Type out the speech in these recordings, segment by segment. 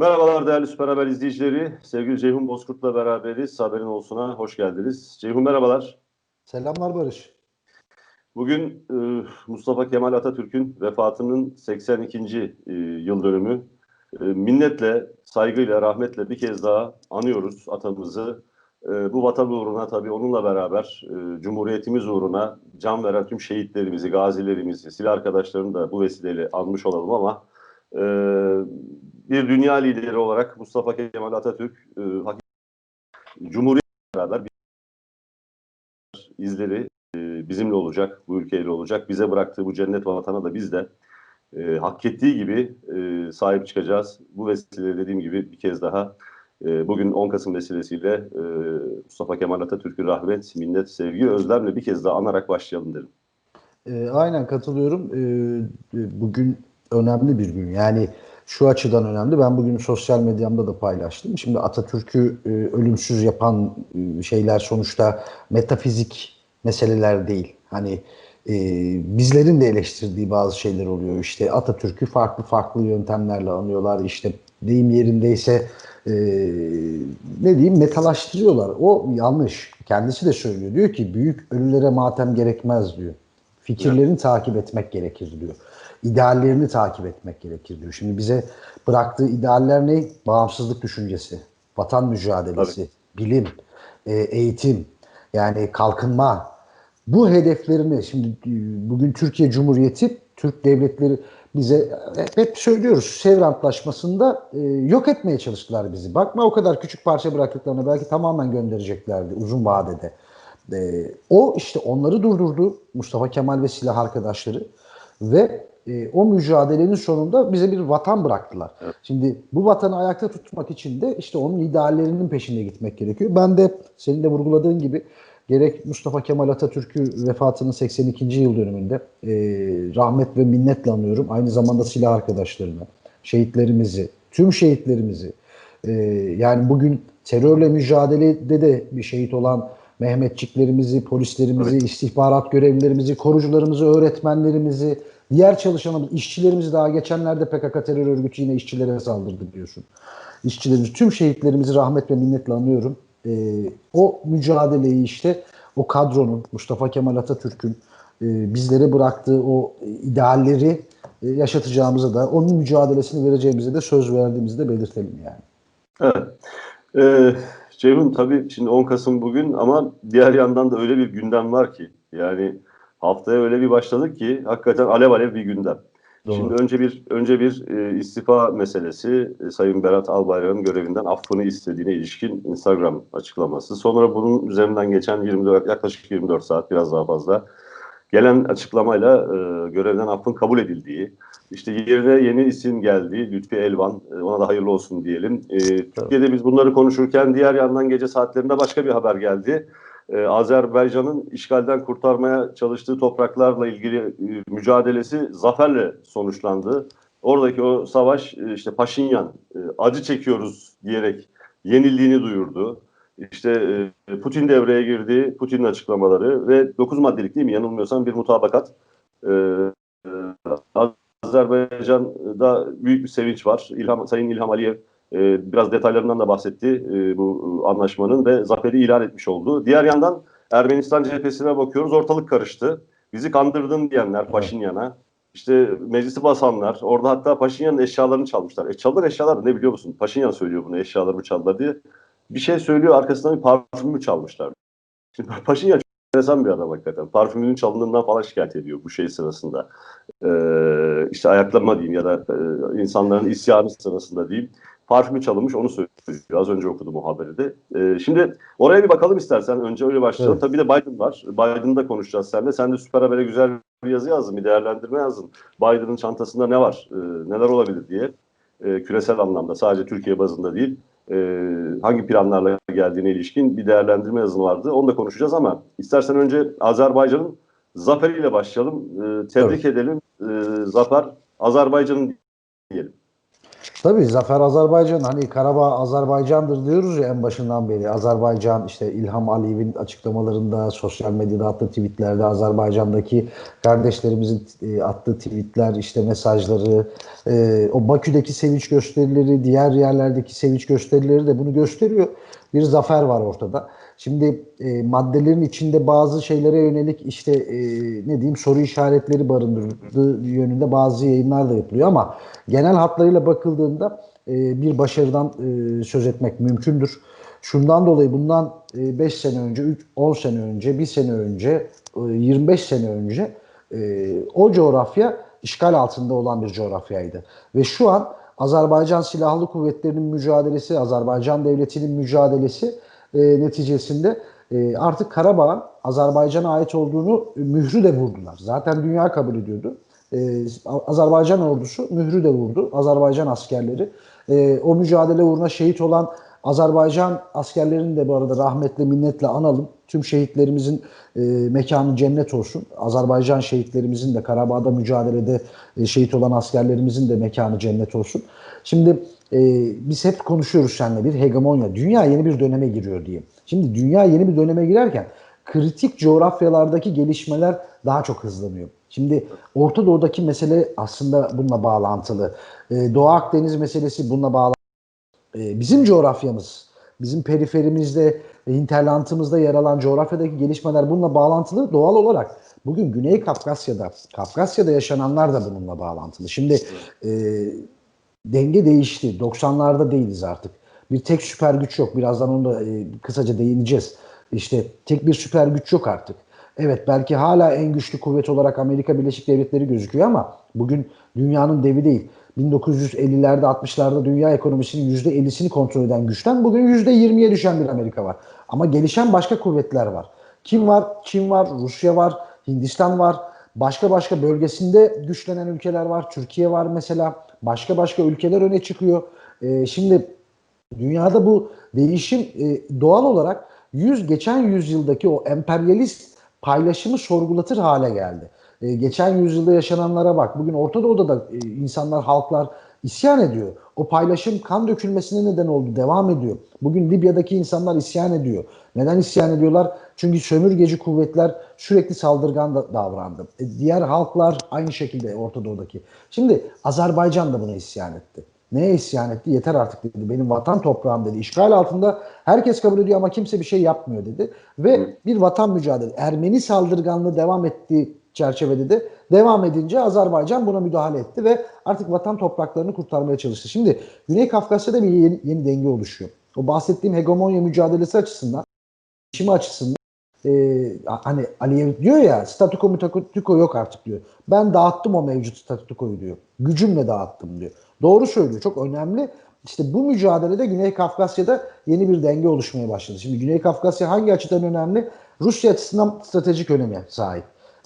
Merhabalar değerli Süper Haber izleyicileri. Sevgili Ceyhun Bozkurt'la beraberiz. Haberin olsuna hoş geldiniz. Ceyhun merhabalar. Selamlar Barış. Bugün e, Mustafa Kemal Atatürk'ün vefatının 82. e, yıl dönümü. E, minnetle, saygıyla, rahmetle bir kez daha anıyoruz atamızı. E, bu vatan uğruna tabii onunla beraber e, Cumhuriyetimiz uğruna can veren tüm şehitlerimizi, gazilerimizi, silah arkadaşlarını da bu vesileyle anmış olalım ama e, bir dünya lideri olarak Mustafa Kemal Atatürk e, Cumhuriyet beraber bir izleri e, bizimle olacak, bu ülkeyle olacak. Bize bıraktığı bu cennet vatana da biz de e, hak ettiği gibi e, sahip çıkacağız. Bu vesileyle dediğim gibi bir kez daha e, bugün 10 Kasım vesilesiyle e, Mustafa Kemal Atatürk'ü rahmet, minnet, sevgi, özlemle bir kez daha anarak başlayalım derim. Ee, aynen katılıyorum. Ee, bugün önemli bir gün. Yani şu açıdan önemli. Ben bugün sosyal medyamda da paylaştım. Şimdi Atatürk'ü e, ölümsüz yapan e, şeyler sonuçta metafizik meseleler değil. Hani e, bizlerin de eleştirdiği bazı şeyler oluyor. İşte Atatürk'ü farklı farklı yöntemlerle anıyorlar. İşte deyim yerindeyse e, ne diyeyim metalaştırıyorlar. O yanlış. Kendisi de söylüyor. Diyor ki büyük ölülere matem gerekmez diyor. Fikirlerini takip etmek gerekir diyor. İdeallerini takip etmek gerekir diyor. Şimdi bize bıraktığı idealler ne? Bağımsızlık düşüncesi, vatan mücadelesi, bilim, e, eğitim, yani kalkınma. Bu hedeflerini şimdi e, bugün Türkiye Cumhuriyeti, Türk devletleri bize hep, hep söylüyoruz. Sevr Antlaşması'nda e, yok etmeye çalıştılar bizi. Bakma o kadar küçük parça bıraktıklarına belki tamamen göndereceklerdi uzun vadede. E, o işte onları durdurdu Mustafa Kemal ve silah arkadaşları ve e, o mücadelenin sonunda bize bir vatan bıraktılar. Şimdi bu vatanı ayakta tutmak için de işte onun ideallerinin peşinde gitmek gerekiyor. Ben de senin de vurguladığın gibi gerek Mustafa Kemal Atatürk'ü vefatının 82. yıl dönümünde e, rahmet ve minnetle anıyorum. Aynı zamanda silah arkadaşlarını, şehitlerimizi, tüm şehitlerimizi e, yani bugün terörle mücadelede de bir şehit olan Mehmetçiklerimizi, polislerimizi, istihbarat görevlilerimizi, korucularımızı, öğretmenlerimizi, diğer çalışanlarımız, işçilerimizi daha geçenlerde PKK terör örgütü yine işçilere saldırdı biliyorsun. İşçilerimiz, tüm şehitlerimizi rahmet ve minnetle anıyorum. Ee, o mücadeleyi işte o kadronun, Mustafa Kemal Atatürk'ün e, bizlere bıraktığı o idealleri e, yaşatacağımıza da onun mücadelesini vereceğimize de söz verdiğimizi de belirtelim yani. Evet. Ee, Ceyhun tabii şimdi 10 Kasım bugün ama diğer yandan da öyle bir gündem var ki yani haftaya öyle bir başladık ki hakikaten alev alev bir gündem. Doğru. Şimdi önce bir önce bir e, istifa meselesi e, Sayın Berat Albayrak'ın görevinden affını istediğine ilişkin Instagram açıklaması. Sonra bunun üzerinden geçen 24 yaklaşık 24 saat biraz daha fazla gelen açıklamayla e, görevden affın kabul edildiği, işte yerine yeni isim geldi, Lütfi Elvan, e, ona da hayırlı olsun diyelim. E, Türkiye'de biz bunları konuşurken diğer yandan gece saatlerinde başka bir haber geldi. E, Azerbaycan'ın işgalden kurtarmaya çalıştığı topraklarla ilgili e, mücadelesi zaferle sonuçlandı. Oradaki o savaş e, işte Paşinyan e, acı çekiyoruz diyerek yenildiğini duyurdu. İşte e, Putin devreye girdi, Putin'in açıklamaları ve 9 maddelik değil mi yanılmıyorsam bir mutabakat. E, e, Azerbaycan'da büyük bir sevinç var. İlham, Sayın İlham Aliyev e, biraz detaylarından da bahsetti e, bu anlaşmanın ve zaferi ilan etmiş oldu. Diğer yandan Ermenistan cephesine bakıyoruz ortalık karıştı. Bizi kandırdın diyenler Paşinyan'a. İşte meclisi basanlar, orada hatta Paşinyan'ın eşyalarını çalmışlar. E çaldılar eşyalar ne biliyor musun? Paşinyan söylüyor bunu eşyalarımı çaldılar diye. Bir şey söylüyor arkasından bir parfümü çalmışlar. Şimdi Paşinyan çok enteresan bir adam hakikaten. Parfümünün çalındığından falan şikayet ediyor bu şey sırasında. Ee, işte ayaklama diyeyim ya da e, insanların isyanı sırasında diyeyim. Parfümü çalınmış onu söylüyor. Az önce okudum o haberi de. Ee, şimdi oraya bir bakalım istersen. Önce öyle başlayalım. Evet. Tabii bir de Biden var. Biden'ı da konuşacağız seninle. Sen de Süper Haber'e güzel bir yazı yazdın, bir değerlendirme yazdın. Biden'ın çantasında ne var, e, neler olabilir diye. E, küresel anlamda sadece Türkiye bazında değil. E, hangi planlarla geldiğine ilişkin bir değerlendirme yazın vardı. Onu da konuşacağız ama istersen önce Azerbaycan'ın zaferiyle başlayalım. E, tebrik edelim. E, zafer Azerbaycan'ın diyelim. Tabii Zafer Azerbaycan hani Karabağ Azerbaycan'dır diyoruz ya en başından beri. Azerbaycan işte İlham Aliyev'in açıklamalarında, sosyal medyada attığı tweetlerde Azerbaycan'daki kardeşlerimizin e, attığı tweetler, işte mesajları, e, o Bakü'deki sevinç gösterileri, diğer yerlerdeki sevinç gösterileri de bunu gösteriyor. Bir zafer var ortada. Şimdi e, maddelerin içinde bazı şeylere yönelik işte e, ne diyeyim soru işaretleri barındırdığı yönünde bazı yayınlar da yapılıyor ama genel hatlarıyla bakıldığında e, bir başarıdan e, söz etmek mümkündür. Şundan dolayı bundan 5 sene önce, 3, 10 sene önce, 1 sene önce, e, 25 sene önce e, o coğrafya işgal altında olan bir coğrafyaydı. Ve şu an Azerbaycan Silahlı Kuvvetleri'nin mücadelesi, Azerbaycan Devleti'nin mücadelesi e, neticesinde e, artık Karabağ'ın Azerbaycan'a ait olduğunu mührü de vurdular. Zaten dünya kabul ediyordu. E, Azerbaycan ordusu mührü de vurdu. Azerbaycan askerleri. E, o mücadele uğruna şehit olan Azerbaycan askerlerini de bu arada rahmetle minnetle analım. Tüm şehitlerimizin e, mekanı cennet olsun. Azerbaycan şehitlerimizin de Karabağ'da mücadelede e, şehit olan askerlerimizin de mekanı cennet olsun. Şimdi e, biz hep konuşuyoruz seninle bir hegemonya. Dünya yeni bir döneme giriyor diye. Şimdi dünya yeni bir döneme girerken kritik coğrafyalardaki gelişmeler daha çok hızlanıyor. Şimdi Orta Doğu'daki mesele aslında bununla bağlantılı. E, Doğu Akdeniz meselesi bununla bağlantılı. E, bizim coğrafyamız, bizim periferimizde, hinterlandımızda yer alan coğrafyadaki gelişmeler bununla bağlantılı doğal olarak. Bugün Güney Kafkasya'da, Kafkasya'da yaşananlar da bununla bağlantılı. Şimdi e, denge değişti. 90'larda değiliz artık. Bir tek süper güç yok. Birazdan onu da e, kısaca değineceğiz. İşte tek bir süper güç yok artık. Evet belki hala en güçlü kuvvet olarak Amerika Birleşik Devletleri gözüküyor ama bugün dünyanın devi değil. 1950'lerde 60'larda dünya ekonomisinin %50'sini kontrol eden güçten bugün %20'ye düşen bir Amerika var. Ama gelişen başka kuvvetler var. Kim var? Çin var, Rusya var, Hindistan var. Başka başka bölgesinde güçlenen ülkeler var. Türkiye var mesela. Başka başka ülkeler öne çıkıyor. Ee, şimdi dünyada bu değişim e, doğal olarak 100 geçen yüzyıldaki o emperyalist paylaşımı sorgulatır hale geldi. Ee, geçen yüzyılda yaşananlara bak. Bugün Orta Doğu'da da e, insanlar, halklar isyan ediyor. O paylaşım kan dökülmesine neden oldu, devam ediyor. Bugün Libya'daki insanlar isyan ediyor. Neden isyan ediyorlar? Çünkü sömürgeci kuvvetler sürekli saldırgan da davrandı. E, diğer halklar aynı şekilde Orta Doğu'daki. Şimdi Azerbaycan da buna isyan etti. Neye isyan etti? Yeter artık dedi. Benim vatan toprağım dedi. İşgal altında herkes kabul ediyor ama kimse bir şey yapmıyor dedi. Ve bir vatan mücadelesi. Ermeni saldırganlığı devam ettiği çerçevede de devam edince Azerbaycan buna müdahale etti ve artık vatan topraklarını kurtarmaya çalıştı. Şimdi Güney Kafkasya'da bir yeni, yeni denge oluşuyor. O bahsettiğim hegemonya mücadelesi açısından, işimi açısından e, hani Aliyev diyor ya statüko mütakutiko yok artık diyor. Ben dağıttım o mevcut statükoyu diyor. Gücümle dağıttım diyor. Doğru söylüyor. Çok önemli. İşte bu mücadelede Güney Kafkasya'da yeni bir denge oluşmaya başladı. Şimdi Güney Kafkasya hangi açıdan önemli? Rusya açısından stratejik öneme sahip.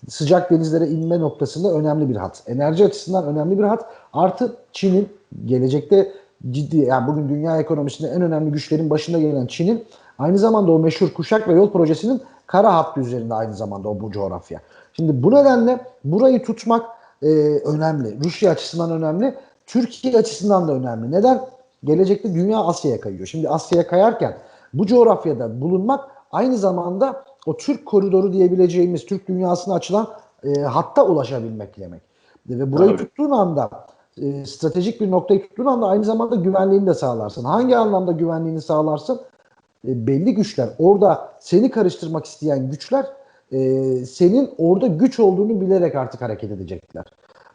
Sıcak denizlere inme noktasında önemli bir hat. Enerji açısından önemli bir hat. Artı Çin'in gelecekte ciddi yani bugün dünya ekonomisinde en önemli güçlerin başında gelen Çin'in aynı zamanda o meşhur kuşak ve yol projesinin kara hattı üzerinde aynı zamanda o bu coğrafya. Şimdi bu nedenle burayı tutmak e, önemli. Rusya açısından önemli. Türkiye açısından da önemli. Neden? Gelecekte dünya Asya'ya kayıyor. Şimdi Asya'ya kayarken bu coğrafyada bulunmak aynı zamanda o Türk koridoru diyebileceğimiz Türk dünyasına açılan e, hatta ulaşabilmek demek. Ve burayı Tabii. tuttuğun anda e, stratejik bir noktayı tuttuğun anda aynı zamanda güvenliğini de sağlarsın. Hangi anlamda güvenliğini sağlarsın? E, belli güçler orada seni karıştırmak isteyen güçler e, senin orada güç olduğunu bilerek artık hareket edecekler.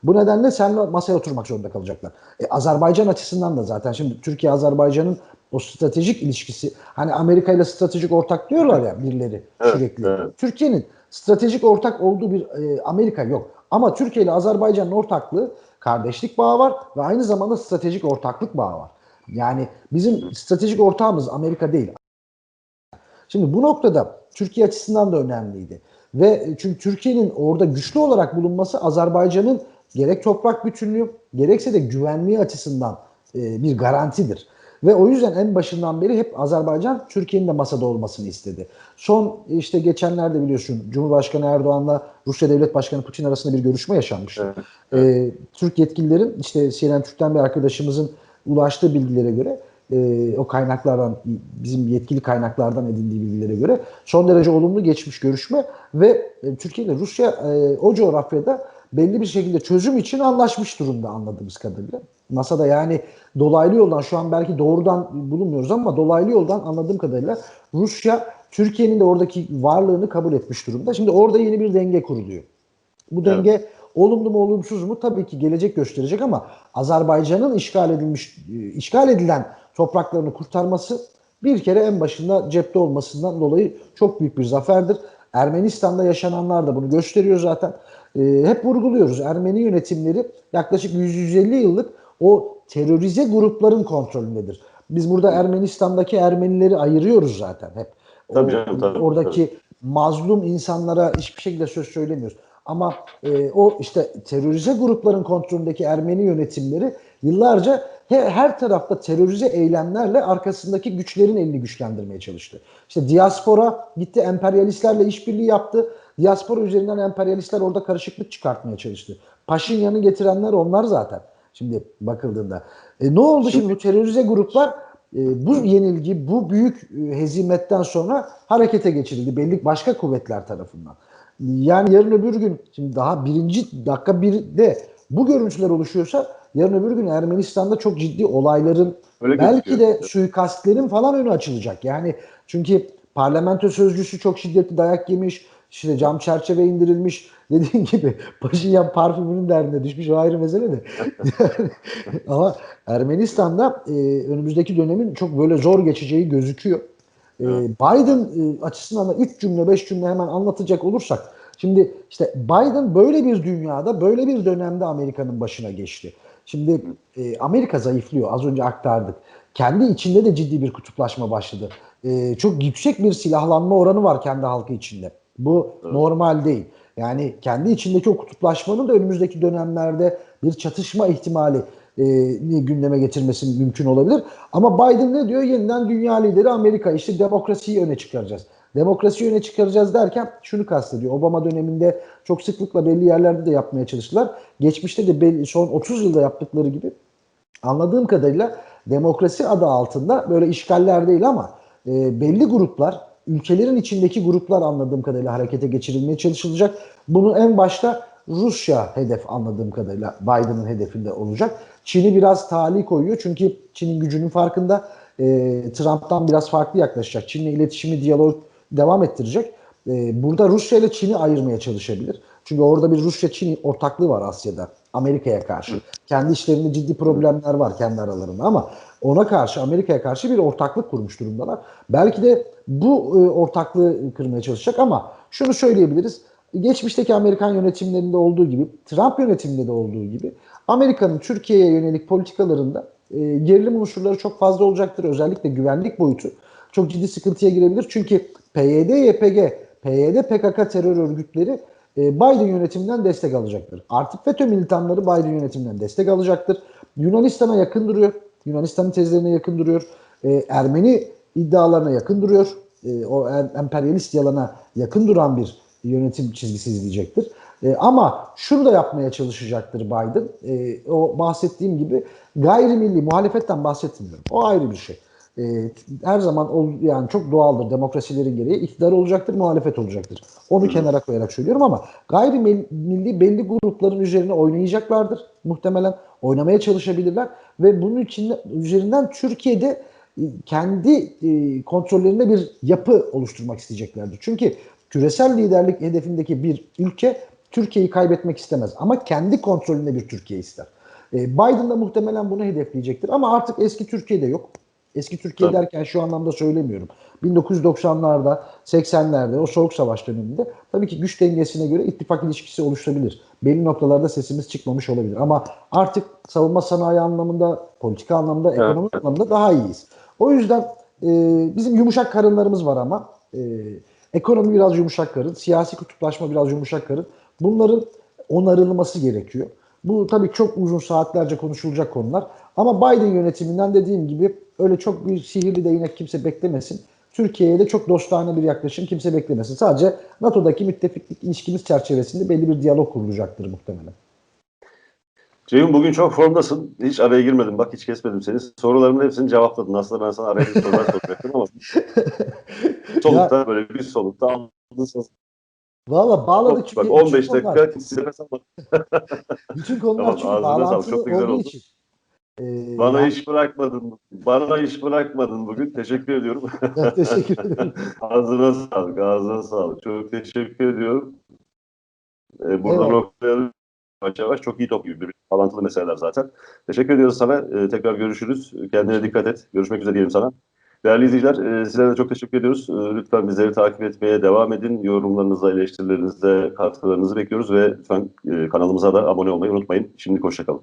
Bu nedenle seninle masaya oturmak zorunda kalacaklar. E, Azerbaycan açısından da zaten şimdi Türkiye Azerbaycan'ın o stratejik ilişkisi hani Amerika ile stratejik ortak diyorlar ya birileri Evet, sürekli. evet. Türkiye'nin stratejik ortak olduğu bir e, Amerika yok. Ama Türkiye ile Azerbaycan'ın ortaklığı kardeşlik bağı var ve aynı zamanda stratejik ortaklık bağı var. Yani bizim stratejik ortağımız Amerika değil. Şimdi bu noktada Türkiye açısından da önemliydi. Ve e, çünkü Türkiye'nin orada güçlü olarak bulunması Azerbaycan'ın gerek toprak bütünlüğü gerekse de güvenliği açısından e, bir garantidir. Ve o yüzden en başından beri hep Azerbaycan Türkiye'nin de masada olmasını istedi. Son işte geçenlerde biliyorsun Cumhurbaşkanı Erdoğan'la Rusya Devlet Başkanı Putin arasında bir görüşme yaşanmıştı. Evet, Ee, Türk yetkililerin işte CNN Türk'ten bir arkadaşımızın ulaştığı bilgilere göre e, o kaynaklardan bizim yetkili kaynaklardan edindiği bilgilere göre son derece olumlu geçmiş görüşme ve e, Türkiye ile Rusya e, o coğrafyada belli bir şekilde çözüm için anlaşmış durumda anladığımız kadarıyla. Masada yani dolaylı yoldan şu an belki doğrudan bulunmuyoruz ama dolaylı yoldan anladığım kadarıyla Rusya Türkiye'nin de oradaki varlığını kabul etmiş durumda. Şimdi orada yeni bir denge kuruluyor. Bu denge evet. olumlu mu olumsuz mu tabii ki gelecek gösterecek ama Azerbaycan'ın işgal edilmiş işgal edilen topraklarını kurtarması bir kere en başında cepte olmasından dolayı çok büyük bir zaferdir. Ermenistan'da yaşananlar da bunu gösteriyor zaten. E, hep vurguluyoruz. Ermeni yönetimleri yaklaşık 100-150 yıllık o terörize grupların kontrolündedir. Biz burada Ermenistan'daki Ermenileri ayırıyoruz zaten hep. Tabii canım, tabii, oradaki tabii. mazlum insanlara hiçbir şekilde söz söylemiyoruz. Ama e, o işte terörize grupların kontrolündeki Ermeni yönetimleri yıllarca her, her tarafta terörize eylemlerle arkasındaki güçlerin elini güçlendirmeye çalıştı. İşte diaspora gitti emperyalistlerle işbirliği yaptı. Diaspora üzerinden emperyalistler orada karışıklık çıkartmaya çalıştı. Paşinyan'ı getirenler onlar zaten. Şimdi bakıldığında. E, ne oldu şimdi bu terörize gruplar e, bu yenilgi, bu büyük e, hezimetten sonra harekete geçirildi belli başka kuvvetler tarafından. Yani yarın öbür gün şimdi daha birinci dakika birde bu görüntüler oluşuyorsa yarın öbür gün Ermenistan'da çok ciddi olayların Öyle belki gözüküyor. de suikastlerin falan önü açılacak. Yani çünkü parlamento sözcüsü çok şiddetli dayak yemiş, işte cam çerçeve indirilmiş. Dediğin gibi Paşinyan parfümünün derdine düşmüş o ayrı mesele de. Ama Ermenistan'da e, önümüzdeki dönemin çok böyle zor geçeceği gözüküyor. E, Biden e, açısından da 3 cümle 5 cümle hemen anlatacak olursak şimdi işte Biden böyle bir dünyada böyle bir dönemde Amerika'nın başına geçti. Şimdi e, Amerika zayıflıyor az önce aktardık. Kendi içinde de ciddi bir kutuplaşma başladı. E, çok yüksek bir silahlanma oranı var kendi halkı içinde. Bu Evet. normal değil. Yani kendi içindeki o kutuplaşmanın da önümüzdeki dönemlerde bir çatışma ihtimali e, gündeme getirmesi mümkün olabilir. Ama Biden ne diyor? Yeniden dünya lideri Amerika. İşte demokrasiyi öne çıkaracağız. Demokrasiyi öne çıkaracağız derken şunu kastediyor. Obama döneminde çok sıklıkla belli yerlerde de yapmaya çalıştılar. Geçmişte de belli, son 30 yılda yaptıkları gibi anladığım kadarıyla demokrasi adı altında böyle işgaller değil ama e, belli gruplar, ülkelerin içindeki gruplar anladığım kadarıyla harekete geçirilmeye çalışılacak. Bunu en başta Rusya hedef anladığım kadarıyla Biden'ın hedefinde olacak. Çin'i biraz tali koyuyor çünkü Çin'in gücünün farkında. E, Trump'tan biraz farklı yaklaşacak. Çin'le iletişimi, diyalog devam ettirecek. E, burada Rusya ile Çin'i ayırmaya çalışabilir. Çünkü orada bir Rusya-Çin ortaklığı var Asya'da Amerika'ya karşı. Kendi işlerinde ciddi problemler var kendi aralarında ama ona karşı Amerika'ya karşı bir ortaklık kurmuş durumdalar. Belki de bu e, ortaklığı kırmaya çalışacak ama şunu söyleyebiliriz. Geçmişteki Amerikan yönetimlerinde olduğu gibi, Trump yönetiminde de olduğu gibi Amerika'nın Türkiye'ye yönelik politikalarında e, gerilim unsurları çok fazla olacaktır. Özellikle güvenlik boyutu çok ciddi sıkıntıya girebilir. Çünkü PYD, YPG, PYD, PKK terör örgütleri e, Biden yönetiminden destek alacaktır. Artık FETÖ militanları Biden yönetiminden destek alacaktır. Yunanistan'a yakın duruyor. Yunanistan'ın tezlerine yakın duruyor. E, Ermeni iddialarına yakın duruyor. E, o em- emperyalist yalana yakın duran bir yönetim çizgisi izleyecektir. Ama şunu da yapmaya çalışacaktır Biden. O bahsettiğim gibi gayrimilli muhalefetten bahsetmiyorum. O ayrı bir şey. E, her zaman ol, yani çok doğaldır demokrasilerin gereği iktidar olacaktır, muhalefet olacaktır. Onu kenara koyarak söylüyorum ama gayrimilli belli grupların üzerine oynayacaklardır muhtemelen. Oynamaya çalışabilirler ve bunun için üzerinden Türkiye'de e, kendi e, kontrollerinde bir yapı oluşturmak isteyeceklerdir. Çünkü küresel liderlik hedefindeki bir ülke Türkiye'yi kaybetmek istemez ama kendi kontrolünde bir Türkiye ister. E, Biden da muhtemelen bunu hedefleyecektir ama artık eski Türkiye'de yok. Eski Türkiye Tabii. derken şu anlamda söylemiyorum. 1990'larda, 80'lerde o soğuk savaş döneminde tabii ki güç dengesine göre ittifak ilişkisi oluşabilir. Belli noktalarda sesimiz çıkmamış olabilir. Ama artık savunma sanayi anlamında, politika anlamda, Evet. ekonomi anlamında daha iyiyiz. O yüzden e, bizim yumuşak karınlarımız var ama e, ekonomi biraz yumuşak karın, siyasi kutuplaşma biraz yumuşak karın. Bunların onarılması gerekiyor. Bu tabii çok uzun saatlerce konuşulacak konular. Ama Biden yönetiminden dediğim gibi öyle çok bir sihirli değnek kimse beklemesin. Türkiye'ye de çok dostane bir yaklaşım kimse beklemesin. Sadece NATO'daki müttefiklik ilişkimiz çerçevesinde belli bir diyalog kurulacaktır muhtemelen. Ceyhun bugün çok formdasın. Hiç araya girmedim. Bak hiç kesmedim seni. Sorularımın hepsini cevapladın. Aslında ben sana araya bir sorular soracaktım ama solukta böyle bir solukta aldın. Valla bağladık çünkü Bak 15 bütün konular- dakika nefes almadım. Bütün konular Tamam, çünkü bağlantılı Çok da güzel olduğu oldu. için. Ee, Bana yani- iş bırakmadın. Bana iş bırakmadın bugün. Teşekkür ediyorum. teşekkür ederim. ağzına sağlık. Ağzına sağlık. Çok teşekkür ediyorum. Ee, buradan Eyvallah. okuyalım. Yavaş yavaş çok iyi top gibi bir bağlantılı meseleler zaten. Teşekkür ediyoruz sana. Ee, tekrar görüşürüz. Kendine dikkat et. Görüşmek üzere diyelim sana. Değerli izleyiciler, e, sizlere de çok teşekkür ediyoruz. E, lütfen bizleri takip etmeye devam edin. Yorumlarınızla, eleştirilerinizle katkılarınızı bekliyoruz ve lütfen e, kanalımıza da abone olmayı unutmayın. Şimdi hoşçakalın.